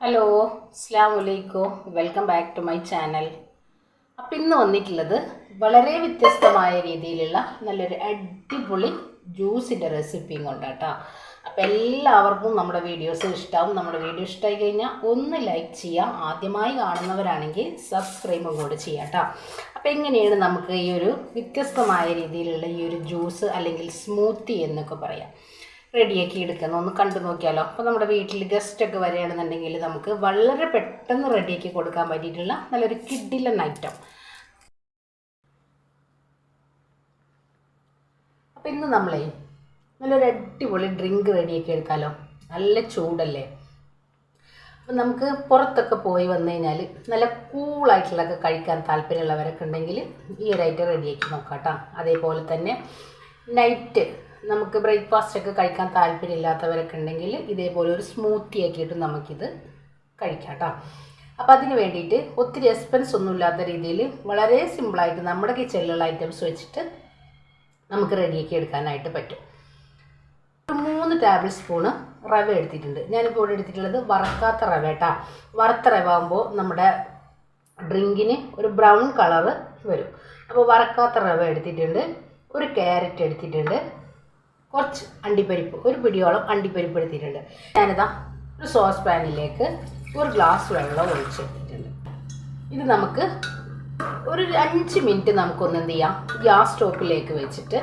Hello അസ്ലാം വലൈക്കും welcome back to my channel അപ്പം ഇന്ന് വന്നിട്ടുള്ളത് വളരെ വ്യത്യസ്തമായ രീതിയിലുള്ള നല്ലൊരു അടിപൊളി ജ്യൂസിന്റെ റെസിപ്പിയും കൊണ്ടാട്ടോ. അപ്പം എല്ലാവർക്കും നമ്മുടെ വീഡിയോസ് ഇഷ്ടമാവും നമ്മുടെ വീഡിയോ ഇഷ്ടമായി കഴിഞ്ഞാൽ ഒന്ന് ലൈക്ക് ചെയ്യാം. ആദ്യമായി കാണുന്നവരാണെങ്കിൽ സബ്സ്ക്രൈബും കൂടെ ചെയ്യാം കേട്ടോ അപ്പം എങ്ങനെയാണ് നമുക്ക് ഈ ഒരു വ്യത്യസ്തമായ രീതിയിലുള്ള ഈ ഒരു ജ്യൂസ് അല്ലെങ്കിൽ സ്മൂത്തി എന്നൊക്കെ പറയാം. റെഡിയാക്കി എടുക്കുന്ന ഒന്ന് കണ്ടു നോക്കിയാലോ. അപ്പോൾ നമ്മുടെ വീട്ടിൽ ഗസ്റ്റൊക്കെ വരികയാണെന്നുണ്ടെങ്കിൽ നമുക്ക് വളരെ പെട്ടെന്ന് റെഡിയാക്കി കൊടുക്കാൻ പറ്റിയിട്ടുള്ള നല്ലൊരു കിഡിലൻ ഐറ്റം അപ്പം ഇന്ന് നമ്മളെ നല്ലൊരു അടിപൊളി ഡ്രിങ്ക് റെഡിയാക്കി എടുക്കാമല്ലോ നല്ല ചൂടല്ലേ. അപ്പം നമുക്ക് പുറത്തൊക്കെ പോയി വന്നു കഴിഞ്ഞാൽ നല്ല കൂളായിട്ടുള്ളതൊക്കെ കഴിക്കാൻ താല്പര്യമുള്ളവരൊക്കെ ഉണ്ടെങ്കിൽ ഈ ഒരു ഐറ്റം റെഡിയാക്കി നോക്കാം കേട്ടോ. അതേപോലെ തന്നെ നൈറ്റ് നമുക്ക് ബ്രേക്ക്ഫാസ്റ്റ് ഒക്കെ കഴിക്കാൻ താല്പര്യമില്ലാത്തവരൊക്കെ ഉണ്ടെങ്കിൽ ഇതേപോലെ ഒരു സ്മൂത്തി ആക്കിയിട്ട് നമുക്കിത് കഴിക്കാം കേട്ടോ അപ്പോൾ അതിന് വേണ്ടിയിട്ട് ഒത്തിരി എക്സ്പെൻസ് ഒന്നും ഇല്ലാത്ത രീതിയിൽ വളരെ സിമ്പിളായിട്ട് നമ്മുടെ കിച്ചണിലുള്ള ഐറ്റംസ് വെച്ചിട്ട് നമുക്ക് റെഡിയാക്കി എടുക്കാനായിട്ട് പറ്റും. മൂന്ന് ടേബിൾ സ്പൂണ് റവ എടുത്തിട്ടുണ്ട്. ഞാനിപ്പോൾ ഇവിടെ എടുത്തിട്ടുള്ളത് വറക്കാത്ത റവ കേട്ടോ. വറുത്ത റവ ആകുമ്പോൾ നമ്മുടെ ഡ്രിങ്കിന് ഒരു ബ്രൗൺ കളറ് വരും. അപ്പോൾ വറക്കാത്ത റവ എടുത്തിട്ടുണ്ട്. ഒരു ക്യാരറ്റ് എടുത്തിട്ടുണ്ട്. കുറച്ച് അണ്ടിപ്പരിപ്പ് ഒരു പിടിയോളം അണ്ടിപ്പരിപ്പ് എടുത്തിട്ടുണ്ട്. ഞാനിതാ ഒരു സോസ് പാനിലേക്ക് ഒരു ഗ്ലാസ് വെള്ളം ഒഴിച്ചെടുത്തിട്ടുണ്ട്. ഇത് നമുക്ക് ഒരു അഞ്ച് മിനിറ്റ് നമുക്കൊന്ന് എന്ത് ചെയ്യാം? ഗ്യാസ് സ്റ്റോപ്പിലേക്ക് വെച്ചിട്ട്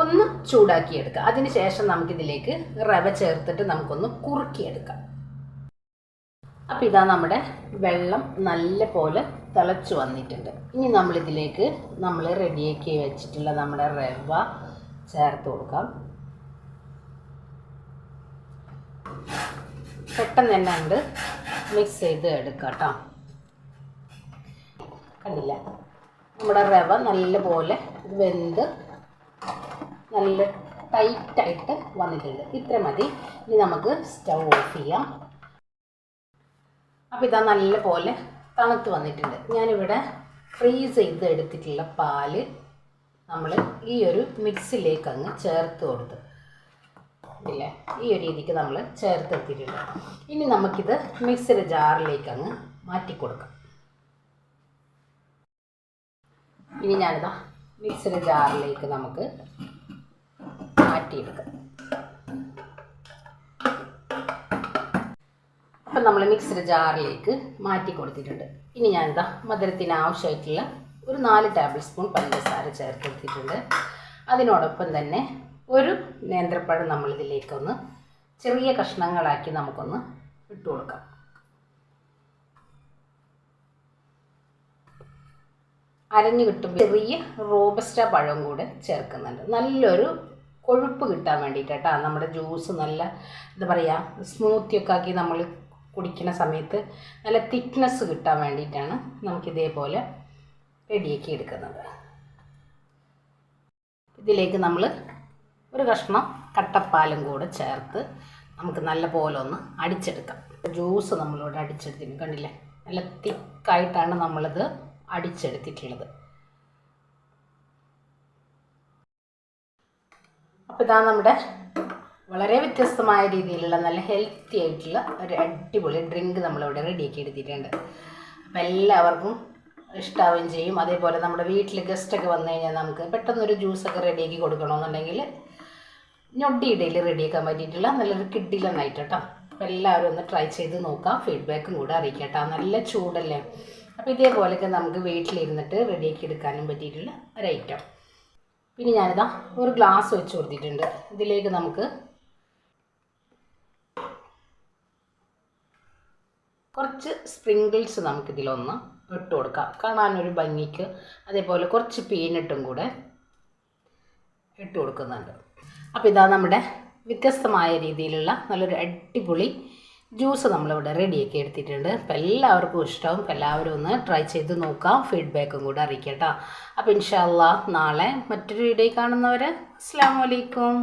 ഒന്ന് ചൂടാക്കിയെടുക്കാം. അതിന് ശേഷം നമുക്കിതിലേക്ക് റവ ചേർത്തിട്ട് നമുക്കൊന്ന് കുറുക്കിയെടുക്കാം. അപ്പം ഇതാ നമ്മുടെ വെള്ളം നല്ല പോലെ തിളച്ച് വന്നിട്ടുണ്ട്. ഇനി നമ്മളിതിലേക്ക് നമ്മൾ റെഡിയാക്കി വെച്ചിട്ടുള്ള നമ്മുടെ റവ ചേർത്ത് കൊടുക്കാം. പെട്ടെന്ന് തന്നെ ഉണ്ട് മിക്സ് ചെയ്ത് എടുക്കാം കേട്ടോ കണ്ടില്ല? നമ്മുടെ റവ നല്ലപോലെ വെന്ത് നല്ല ടൈറ്റായിട്ട് വന്നിട്ടുണ്ട്. ഇത്ര മതി. ഇനി നമുക്ക് സ്റ്റൗ ഓഫ് ചെയ്യാം. അപ്പോൾ ഇതാ നല്ലപോലെ തണുത്ത് വന്നിട്ടുണ്ട്. ഞാനിവിടെ ഫ്രീസ് ചെയ്ത് എടുത്തിട്ടുള്ള പാൽ നമ്മൾ ഈ ഒരു മിക്സിലേക്ക് അങ്ങ് ചേർത്ത് കൊടുത്ത് ഇല്ലേ? ഈ ഒരു രീതിക്ക് നമ്മൾ ചേർത്ത് എടുത്തിട്ടുണ്ട്. ഇനി നമുക്കിത് മിക്സിയുടെ ജാറിലേക്ക് അങ്ങ് മാറ്റി കൊടുക്കാം. ഇനി ഞാനിതാ മിക്സിയുടെ ജാറിലേക്ക് നമുക്ക് മാറ്റിയെടുക്കാം. അപ്പം നമ്മൾ മിക്സിയുടെ ജാറിലേക്ക് മാറ്റി കൊടുത്തിട്ടുണ്ട്. ഇനി ഞാനിതാ മധുരത്തിന് ആവശ്യമായിട്ടുള്ള ഒരു നാല് ടേബിൾ സ്പൂൺ പഞ്ചസാര ചേർത്തെടുത്തിട്ടുണ്ട് അതിനോടൊപ്പം തന്നെ ഒരു നേന്ത്രപ്പഴം നമ്മളിതിലേക്കൊന്ന് ചെറിയ കഷ്ണങ്ങളാക്കി നമുക്കൊന്ന് ഇട്ടു കൊടുക്കാം. അരഞ്ഞു കിട്ടുമ്പോൾ ചെറിയ റോബസ്റ്റ പഴം കൂടെ ചേർക്കുന്നുണ്ട്. നല്ലൊരു കൊഴുപ്പ് കിട്ടാൻ വേണ്ടിയിട്ട് കേട്ടോ നമ്മുടെ ജ്യൂസ് നല്ല എന്താ പറയുക സ്മൂത്തിയൊക്കെ ആക്കി നമ്മൾ കുടിക്കുന്ന സമയത്ത് നല്ല തിക്നെസ് കിട്ടാൻ വേണ്ടിയിട്ടാണ് നമുക്കിതേപോലെ റെഡിയാക്കി എടുക്കുന്നത്. ഇതിലേക്ക് നമ്മൾ ഒരു കഷ്ണം കട്ടപ്പാലും കൂടെ ചേർത്ത് നമുക്ക് നല്ല പോലെ ഒന്ന് അടിച്ചെടുക്കാം. ജ്യൂസ് നമ്മളിവിടെ അടിച്ചെടുത്തിന് കണ്ടില്ലേ? നല്ല തിക്കായിട്ടാണ് നമ്മളിത് അടിച്ചെടുത്തിട്ടുള്ളത്. അപ്പോൾ ഇതാ നമ്മുടെ വളരെ വ്യത്യസ്തമായ രീതിയിലുള്ള നല്ല ഹെൽത്തി ആയിട്ടുള്ള ഒരു അടിപൊളി ഡ്രിങ്ക് നമ്മളിവിടെ റെഡിയാക്കി എടുത്തിട്ടുണ്ട്. അപ്പോൾ എല്ലാവർക്കും ഇഷ്ടാവുകയും ചെയ്യും. അതേപോലെ നമ്മുടെ വീട്ടിൽ ഗസ്റ്റൊക്കെ വന്നു കഴിഞ്ഞാൽ നമുക്ക് പെട്ടെന്നൊരു ജ്യൂസൊക്കെ റെഡിയാക്കി കൊടുക്കണമെന്നുണ്ടെങ്കിൽ ഞൊടിയിടയിൽ റെഡിയാക്കാൻ പറ്റിയിട്ടുള്ള നല്ലൊരു കിഡിലനായിട്ട് കേട്ടോ. അപ്പോൾ എല്ലാവരും ഒന്ന് ട്രൈ ചെയ്ത് നോക്കാം. ഫീഡ്ബാക്കും കൂടെ അറിയിക്കാം നല്ല ചൂടല്ലേ? അപ്പോൾ ഇതേപോലെയൊക്കെ നമുക്ക് വീട്ടിലിരുന്നിട്ട് റെഡിയാക്കി എടുക്കാനും പറ്റിയിട്ടുള്ള ഒരു ഐറ്റം പിന്നെ ഞാനിതാ ഒരു ഗ്ലാസ് വെച്ച് കൊടുത്തിട്ടുണ്ട്. ഇതിലേക്ക് നമുക്ക് കുറച്ച് സ്പ്രിങ്കിൾസ് നമുക്കിതിലൊന്ന് ഇട്ട് കൊടുക്കാം. കാണാനൊരു ഭംഗിക്ക്. അതേപോലെ കുറച്ച് പീനട്ടും കൂടെ ഇട്ട് കൊടുക്കുന്നുണ്ട്. അപ്പോൾ ഇതാ നമ്മുടെ വ്യത്യസ്തമായ രീതിയിലുള്ള നല്ലൊരു അടിപൊളി ജ്യൂസ് നമ്മളിവിടെ റെഡിയാക്കി എടുത്തിട്ടുണ്ട്. അപ്പോൾ എല്ലാവർക്കും ഇഷ്ടവും. എല്ലാവരും ഒന്ന് ട്രൈ ചെയ്ത് നോക്കാം. ഫീഡ്ബാക്കും കൂടെ അറിയിക്കട്ടോ അപ്പോൾ ഇൻഷാല്ല നാളെ മറ്റൊരു വീഡിയോ കാണുന്നവർ അസ്സാം വലൈക്കും